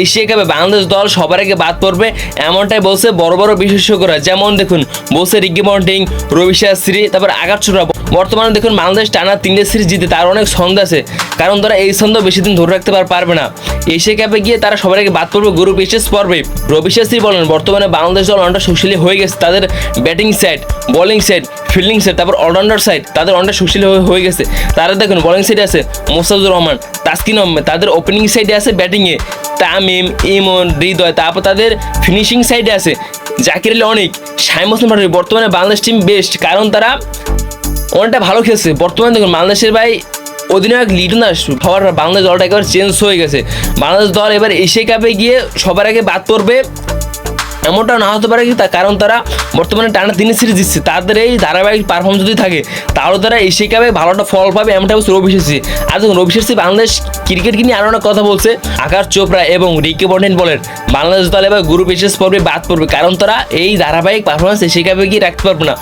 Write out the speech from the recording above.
Asia কাপে বাংলাদেশ দল সবার আগে বাদ পড়বে, এমনটাই বলছে বড় বড় বিশেষজ্ঞরা। যেমন দেখুন, বলছে রিকি পন্টিং রবি শাস্ত্রী তারপর আগারচুরা বর্তমানে দেখুন, বাংলাদেশ টানা তিনটে সিরিজ জিতে তার অনেক ছন্দ আছে। কারণ তারা এই ছন্দ বেশি দিন ধরে রাখতে পার- পারবে না। এশিয়া কাপে গিয়ে তারা সবার আগে বাদ পড়বে গ্রুপ স্টেজ পর্বে। রবি শাস্ত্রী বলেন, বর্তমানে বাংলাদেশ দল অনেকটা সুশীলী হয়ে গেছে। তাদের batting side, bowling side, fielding side, তারপর অলরাউন্ডার সাইড, তাদের অনেকটা সুশীল হয়ে- হয়ে গেছে। তারা দেখুন, বোলিং সাইডে আছে মোস্তাফিজুর রহমান, তাসকিন আহমেদ, তাদের ওপেনিং সাইডে আছে ব্যাটিংয়ে তামিম, ইমন, হৃদয়, তারপর তাদের ফিনিশিং সাইডে আছে। জাকির আলী অনেক সাইম হোসেন পাটোয়ারি। বর্তমানে বাংলাদেশ টিম বেস্ট কারণ তারা অনেকটা ভালো খেলছে। বর্তমানে দেখুন, বাংলাদেশের ভাই অধিনায়ক লিটন দাস হওয়ার বাংলাদেশ দলটা একবার চেঞ্জ হয়ে গেছে। বাংলাদেশ দল এবার এশিয়া কাপে গিয়ে সবার আগে বাদ পড়বে এমনটা না হতে পারে কি তা কারণ তারা বর্তমানে টানা তিন সিরিজ দিচ্ছে। তাদের এই ধারাবাহিক পারফর্ম যদি থাকে, তাহলে তারা এশিয়া কাপে ভালো একটা ফল পাবে, এমনটা বলছে রবি শাস্ত্রী আর দেখুন, রবি শাস্ত্রী বাংলাদেশ ক্রিকেটকে নিয়ে আরও অনেক কথা বলছে, আকাশ চোপড়া এবং রিকে বন্ডেন বলেন। বাংলাদেশ দল এবার গ্রুপ এসএস পর্বে বাদ পড়বে, কারণ তারা এই ধারাবাহিক পারফরমেন্স এশিয়া কাপে গিয়ে রাখতে পারবে না।